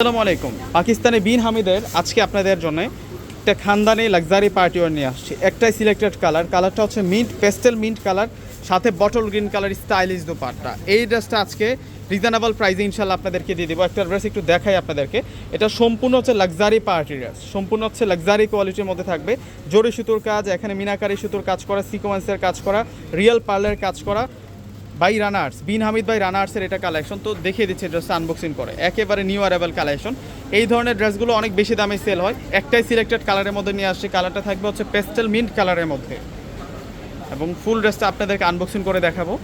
আসসালামু আলাইকুম। পাকিস্তানি বিন হামিদের আজকে আপনাদের জন্য একটা খানদানি লাক্সারি পার্টি ওয়ার নিয়ে আসছি। একটাই সিলেক্টেড কালার কালারটা হচ্ছে মিন্ট পেস্টেল মিন্ট কালার সাথে bottle green colour stylish dupatta. এই ড্রেসটা আজকে রিজনেবল প্রাইসে ইনশাল্লাহ আপনাদেরকে দিয়ে দেবো। একটা ড্রেস একটু দেখাই আপনাদেরকে। এটা সম্পূর্ণ হচ্ছে লাক্সারি পার্টি ড্রেস সম্পূর্ণ হচ্ছে লাক্সারি কোয়ালিটির মধ্যে থাকবে। জরি সুতোর কাজ, এখানে মিনাকারি সুতোর কাজ করা সিকোয়েন্সের কাজ করা রিয়েল পার্লের কাজ করা। By Runners Bin Hamid by রানার্সের এটা কালেকশন তো দেখিয়ে দিচ্ছে ড্রেসটা আনবক্সিং করে। একেবারে নিউ অ্যারেবল কালেকশন এই ধরনের ড্রেসগুলো অনেক বেশি দামে সেল হয়। একটাই সিলেক্টেড কালারের মধ্যে নিয়ে আসছে। কালারটা থাকবে হচ্ছে পেস্টেল মিন্ট কালারের মধ্যে। এবং ফুল ড্রেসটা আপনাদেরকে আনবক্সিং করে দেখাবো।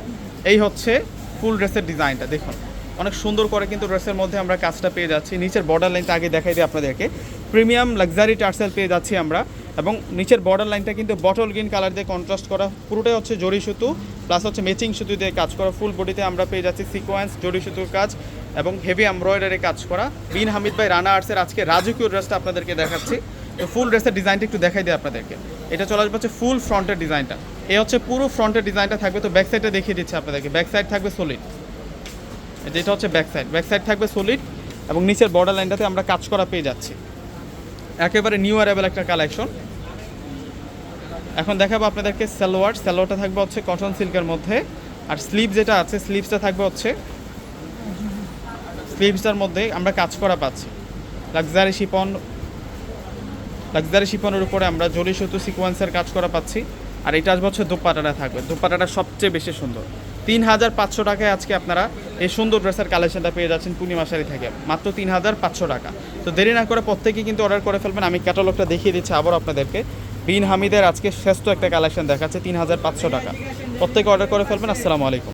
এই হচ্ছে ফুল ড্রেসের ডিজাইনটা দেখুন, অনেক সুন্দর করে কিন্তু ড্রেসের মধ্যে আমরা কাজটা পেয়ে যাচ্ছি। নিচের বর্ডার লাইনটা আগে দেখাই দিই আপনাদেরকে। প্রিমিয়াম লাক্সারি টার্সেল পেয়ে যাচ্ছি আমরা। এবং নিচের বর্ডার লাইনটা কিন্তু বটল গ্রিন কালার দিয়ে কন্ট্রাস্ট করা। পুরোটাই হচ্ছে জরি সুতো প্লাস হচ্ছে ম্যাচিং সুতো দিয়ে কাজ করা। ফুল বডিতে আমরা পেয়ে যাচ্ছি সিকোয়েন্স জরি সুতোর কাজ এবং হেভি এমব্রয়ডারি কাজ করা। বিন হামিদ ভাই, রানা আর্টসের আজকে রাজকীয় ড্রেসটা আপনাদেরকে দেখাচ্ছি। তো ফুল ড্রেসের ডিজাইনটা একটু দেখাই দিই আপনাদেরকে। এটা চলে আসবে হচ্ছে ফুল ফ্রন্টের ডিজাইনটা এই হচ্ছে পুরো ফ্রন্টের ডিজাইনটা থাকবে, তো ব্যাক সাইডটা দেখিয়ে দিচ্ছে আপনাদেরকে। ব্যাক সাইড থাকবে সলিড যেটা হচ্ছে ব্যাক সাইড ব্যাক সাইড থাকবে সলিড এবং নিচের বর্ডার লাইনটাতে আমরা কাজ করা পেয়ে যাচ্ছি। একেবারে নিউ অ্যারেবল একটা কালেকশন। এখন দেখাবো আপনাদেরকে সালোয়ার। সালোয়ারটা থাকবে হচ্ছে কটন সিল্কের মধ্যে। আর স্লিভ যেটা আছে স্লিভসটা থাকবে হচ্ছে স্লিভসটার মধ্যে আমরা কাজ করা পাচ্ছি। লাক্সারি শিপন লাক্সারি শিপনের উপরে আমরা জরি সুতো সিকোয়েন্সের কাজ করা পাচ্ছি। আর এটা আসবে হচ্ছে দোপাটাটা থাকবে। দোপাটাটা সবচেয়ে বেশি সুন্দর। তিন হাজার পাঁচশো টাকায় আজকে আপনারা এই সুন্দর ড্রেসের কালেকশনটা পেয়ে যাচ্ছেন পূর্ণিমা শাড়ি থেকে। মাত্র তিন হাজার পাঁচশো টাকা। তো দেরি না করে প্রত্যেকেই কিন্তু অর্ডার করে ফেলবেন। আমি ক্যাটালগটা দেখিয়ে দিচ্ছি আবার আপনাদেরকে। বিন হামিদের আজকে শ্রেষ্ঠ একটা কালেকশন দেখাচ্ছে তিন হাজার পাঁচশো টাকা। প্রত্যেকে অর্ডার করে ফেলবেন। আসসালামু আলাইকুম।